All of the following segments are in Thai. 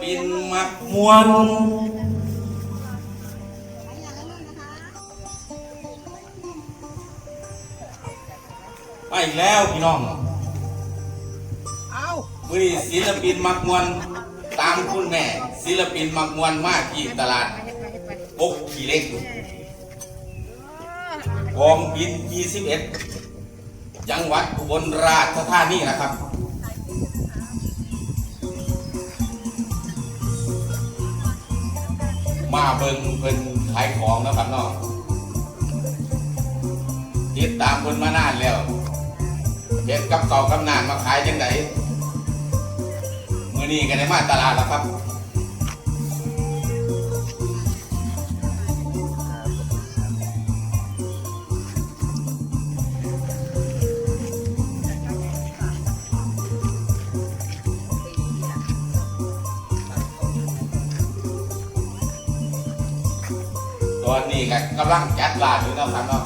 ปินมักมวนไปอีกแล้วพี่น้องเอามือนี้ศิลปินมักมวนตามคุณแม่ ศิลปินมักมวนมากที่ตลาดปกขี่เล็กกองบิน 21 จังหวัดอุบลราชธานีนะครับ มาเบิ่งเพิ่นขายของนะครับเนาะติดตามเพิ่นมานานแล้วเห็นกับเก่ากับนานมาขายจังไดมื้อนี้ก็ได้มาตลาดแล้วครับ ตอนนี้ก็กำลังจัดร้านอยู่นะครับเนาะ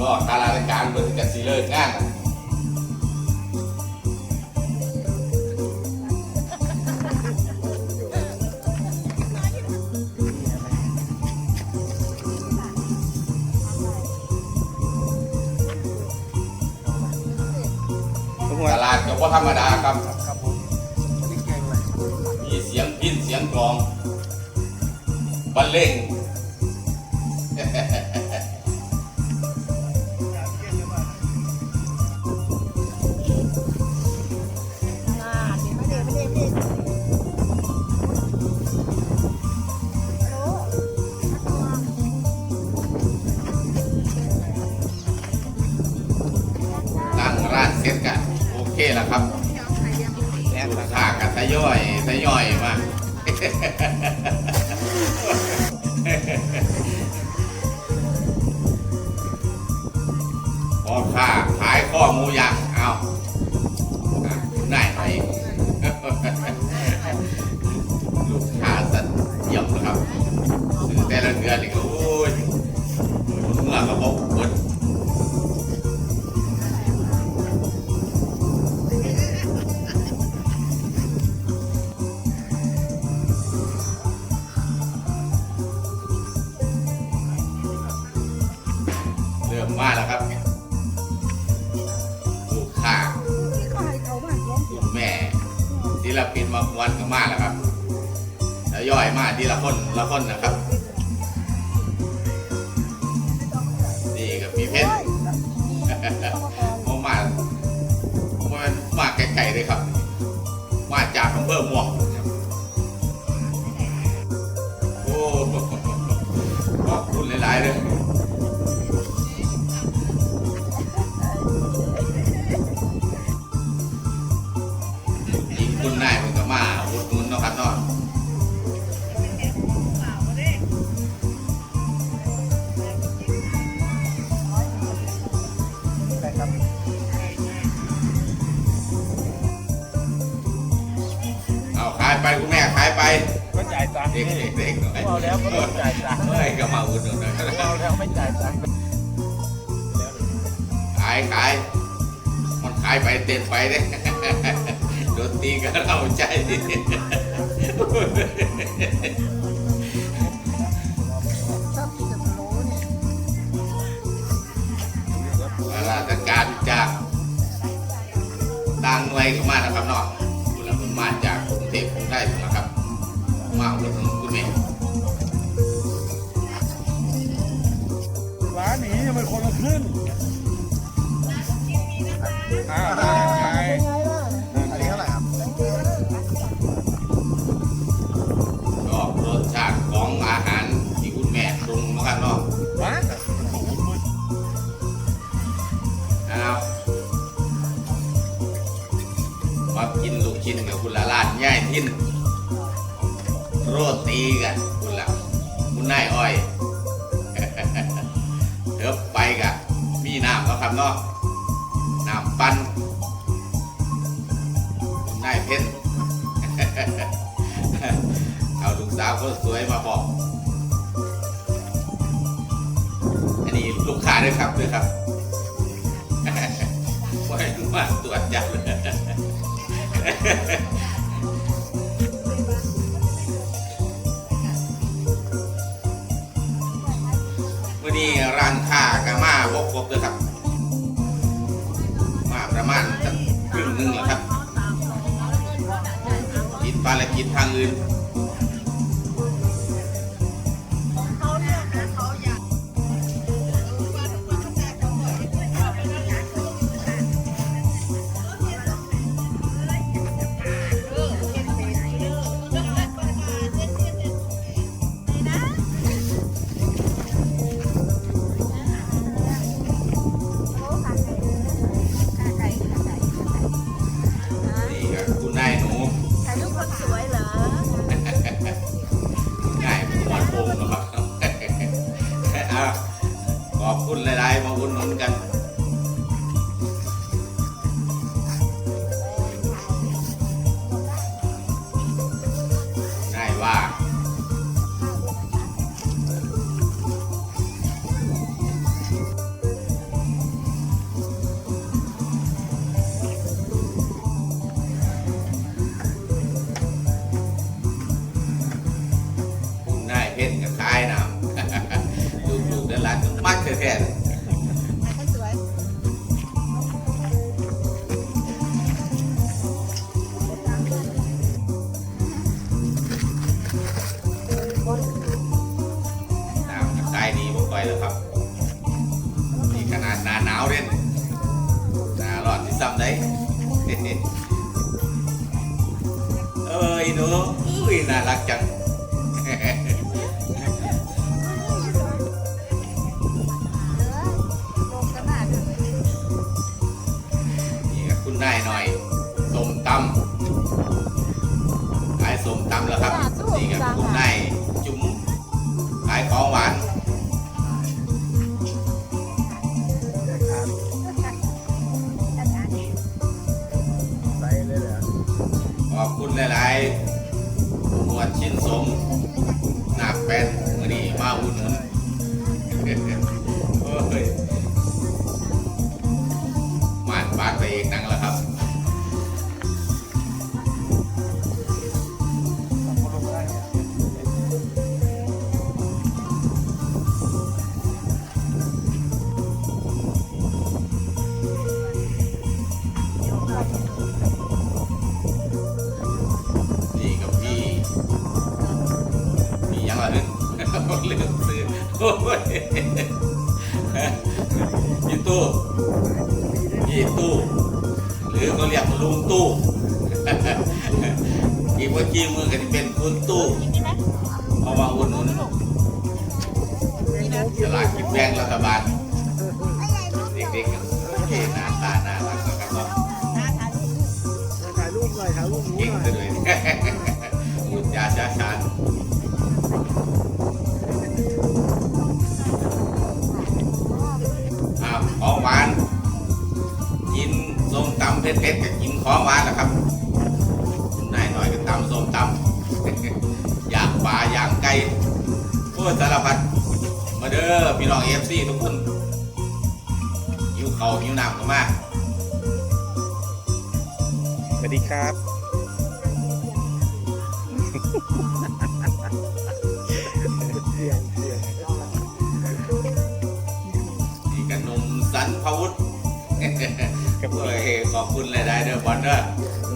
รอการราชการเปิดกันสิเลิกงานตลาดก็บ่ธรรมดาครับครับผมนี่เก่งเลยมีเสียงพินเสียงกลอง บรรเลงเดี๋ยวไม่เดี๋ยวไม่เดี๋ยวไม่เดี๋ยวฮัลโหลตั้งร้านเสร็จกัน โอเคแล้วครับแน่นลูนะกครัค้ากันทยอยทยอยมา พ่อค้าขายข้อหมูย่างเอา เริ่มมาแล้วครับลูกค้าที่เขาให้เขาบ้านร้องคุณแม่ศิลปินมามวนก็มาแล้วครับแล้วย่อยมาทีละคนละคนนะครับ นี่กับพี่เพชรผมมามันมาไกลๆเลยครับ มาจากอำเภอม่วงครับโอ้ขอบคุณหลายๆเลยยิ ด็กเด็กๆเอาแล้วก็ต้องจ่ายตังค์เฮ้ยก็มาอุดหนุนหน่อยเอาแล้วไม่จ่ายตังค์ขายขายมันขายไปเต้นไปเด้โดนตีก็เราใจดิชอบกินกับโหลเนี่ยราชการจากต่างหน่วยก็มานะครับเนาะคุณละคุณมาจากกรุงเทพกรุงไทยนะครับ นี้มันคนะคะอ้าวได้ไงเป็นไงล่ะอันนี้เท่าไหร่ครับก็รสชาติของอาหารที่คุณแม่ปรุงนะครับเนาะว้าเอามากินลูกชิ้นกับคุณละลานย่ายทิ้นโรตีกันคุณละคุณนายอ้อยเดี๋ยวไปกะมี น้ำแล้วครับเนาะน้ำปั้นคุณนายเพชรเอาลูกสาวคนสวยมาบอกอันนี้ลูกค้าด้วยครับด้วยครับว่าให้มาตรวจจับวันนี้ร้านค้ากามาบกครบเลยครับมา ประมาณสักครึ่งหนึ่งแล้วครับติดภารกิจทางอื่น กับคายน้ำลูกๆด้านหลังก็มักแท้ๆถ่ายคนสวยน้ำกับคายนี้บ่ค่อยแล้วครับนี่ขนาดหนาหนาวเด่นหนาร้อนที่ซ้ำได้เอ้ยหนูอุ้ยน่ารักจังายส้มตำแล้วครับ ยยี่ตู้ยี่ตู้ หรือเขาเรียกลุงตู้อีกเมื่อกี้มือก็จะเป็นคุณตู้เอามาอุ่นหนุนสลากกินแบ่งรัฐบาลเด็กๆก็โอเคหน้าตาน่ารักนะครับเนาะถ่ายรูปหน่อยถ่ายรูปหมูเก่งหน่อย เผ็ดๆกับกินของหวานแหละครับคุณนายหน่อยก็ตำส้มตำย่างปลาย่างไก่โอ้ยสารพัดมาเด้อพี่น้องเอฟซีทุกคนหิวเขาวหิวน้ำกันมากสวัสดีครับเกับโอ้ยขอบคุณหลายๆเด้อบอลเด้อ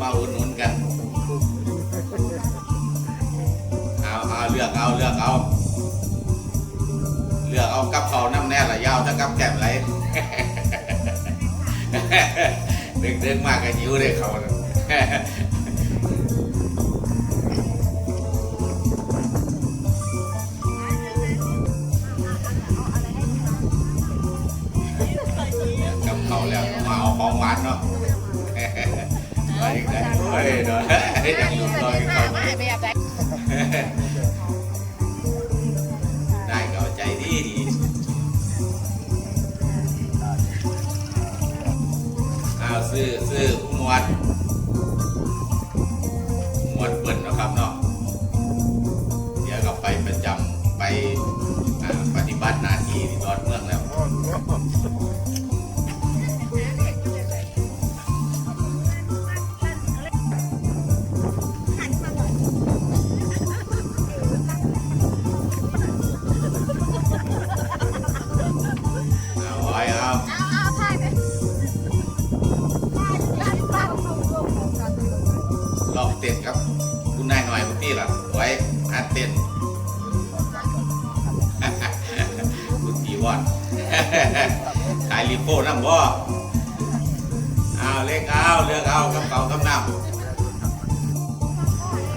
มาอุดหนุนกันเอาเอาเลือกเอาเลือกเอาเลือกเอากับเขาน้ำแน่ละยาวถ้ากับแก้มไรเด็กเด็กๆมากกันหิวเลยเขากับเขาแล้ว เอาของหวานเนาะไปอีกแล้วโอ้ยเนาะยังอยู่รอกินข้าได้ก็เอาใจดีดีเอาซื้อซื้อหมวด โฟน้ำบ่เอาเล็กเอาเลือกเอากับเก่ากับน้ำ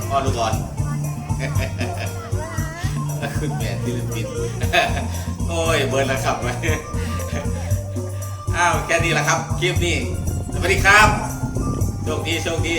พ่อดูก่อลคุณแม่ศิลปินโอ้ยเบิร์นแล้วครับอ้าวแค่นี้แหละครับคลิปนี้สวัสดีครับโชคดีโชคดี